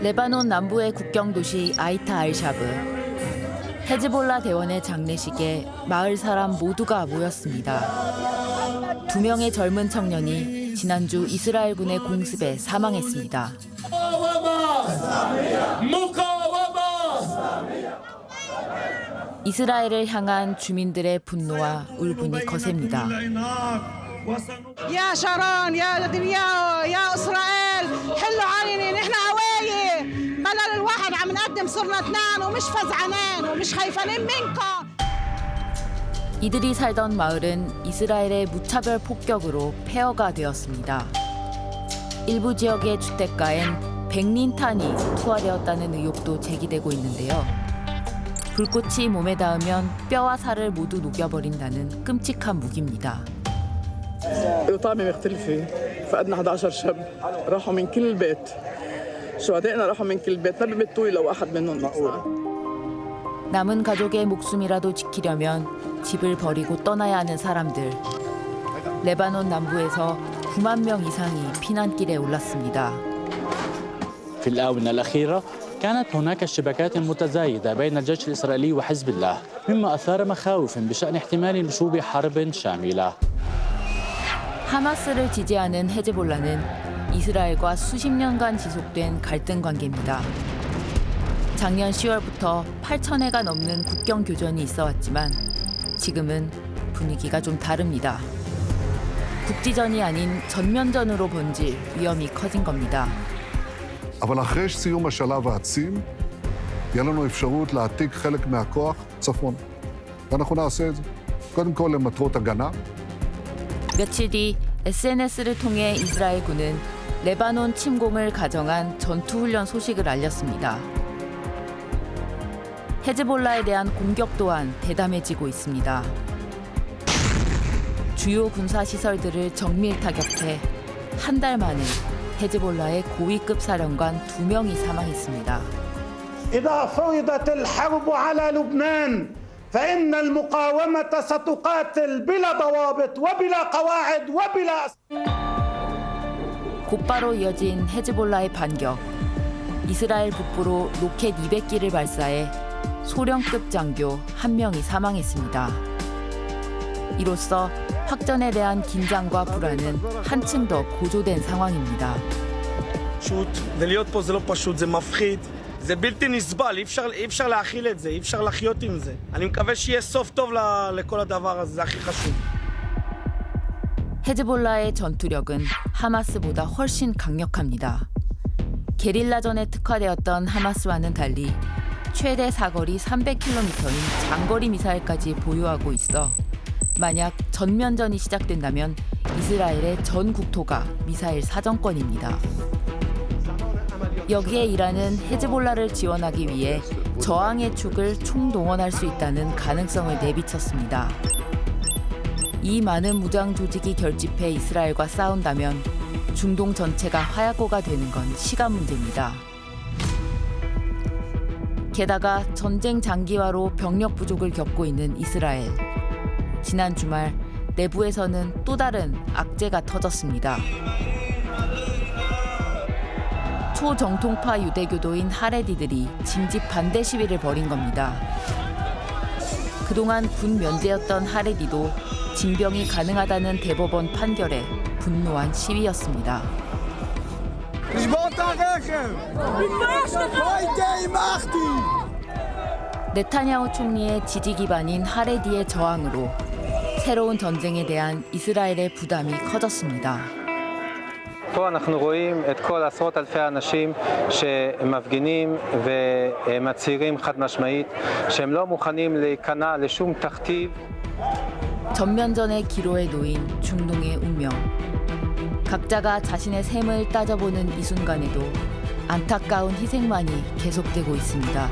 레바논 남부의 국경 도시 아이타 알샤브. 헤즈볼라 대원의 장례식에 마을 사람 모두가 모였습니다. 두 명의 젊은 청년이 지난주 이스라엘군의 공습에 사망했습니다. 이스라엘을 향한 주민들의 분노와 울분이 거셉니다. 야 샤론, 야 드니야, 야 이스라엘, 헬로 아니니, الواحد عم نقدم صرنا اثنين ومش فزعانين ومش خايفانين منكم 이들이 살던 마을은 이스라엘의 무차별 폭격으로 폐허가 되었습니다. 일부 지역의 주택가엔 백린탄이 투하되었다는 의혹도 제기되고 있는데요. 불꽃이 몸에 닿으면 뼈와 살을 모두 녹여버린다는 끔찍한 무기입니다. طعمة مختلفة فقدنا 11 شاب راحوا من كل بيت شهدائنا راحوا من كل بيت ما بمتوا لو واحد منهم أصلاً. 남은 가족의 목숨이라도 지키려면 집을 버리고 떠나야 하는 사람들. 레바논 남부에서 9만 명 이상이 피난길에 올랐습니다. في الآونة الأخيرة كانت هناك اشتباكات متزايدة بين الجيش الإسرائيلي وحزب الله مما أثار مخاوف بشأن احتمال نشوب حرب شاملة 하마스를 지지하는 헤즈볼라는 이스라엘과 수십 년간 지속된 갈등 관계입니다. 작년 10월부터 8천 회가 넘는 국경 교전이 있어 왔지만 지금은 분위기가 좀 다릅니다. 국지전이 아닌 전면전으로 번질 위험이 커진 겁니다. אבל אחרי סיום השלב העצים, יהיה לנו אפשרות להעתיק חלק מהכוח צפון. ואנחנו נעשה את זה. קודם כל למטרות הגנה, 며칠 뒤 SNS를 통해 이스라엘군은 레바논 침공을 가정한 전투훈련 소식을 알렸습니다. 헤즈볼라에 대한 공격 또한 대담해지고 있습니다. 주요 군사 시설들을 정밀 타격해 한 달 만에 헤즈볼라의 고위급 사령관 두 명이 사망했습니다. إذا فرضت الحرب على لبنان فإن المقاومة ستقاتل بلا ضوابط وبلا قواعد وبلا 곧바로 이어진 헤즈볼라의 반격. 이스라엘 북부로 로켓 200기를 발사해 소련급 장교 한 명이 사망했습니다. 이로써 확전에 대한 긴장과 불안은 한층 더 고조된 상황입니다. פשוט, ולהיות פה זה לא פשוט, זה מפחיד. זה בלתי נסבל, אי אפשר, אי אפשר להכיל את זה, אי אפשר לחיות עם זה. אני מקווה שיהיה סוף טוב ל- לכל הדבר הזה, זה הכי חשוב. 헤즈볼라의 전투력은 하마스보다 훨씬 강력합니다. 게릴라전에 특화되었던 하마스와는 달리 최대 사거리 300km인 장거리 미사일까지 보유하고 있어 만약 전면전이 시작된다면 이스라엘의 전 국토가 미사일 사정권입니다. 여기에 이란은 헤즈볼라를 지원하기 위해 저항의 축을 총동원할 수 있다는 가능성을 내비쳤습니다. 이 많은 무장 조직이 결집해 이스라엘과 싸운다면 중동 전체가 화약고가 되는 건 시간 문제입니다. 게다가 전쟁 장기화로 병력 부족을 겪고 있는 이스라엘. 지난 주말 내부에서는 또 다른 악재가 터졌습니다. 초정통파 유대교도인 하레디들이 징집 반대 시위를 벌인 겁니다. 그동안 군 면제였던 하레디도 징병이 가능하다는 대법원 판결에 분노한 시위였습니다. 네타냐후 총리의 지지 기반인 하레디의 저항으로 새로운 전쟁에 대한 이스라엘의 부담이 커졌습니다. פה אנחנו רואים את כל עשרות אלפי האנשים שמפגינים ומצהירים חד משמעית שהם לא מוכנים להיכנע לשום תכתיב 전면전의 기로에 놓인 중동의 운명. 각자가 자신의 셈을 따져보는 이 순간에도 안타까운 희생만이 계속되고 있습니다.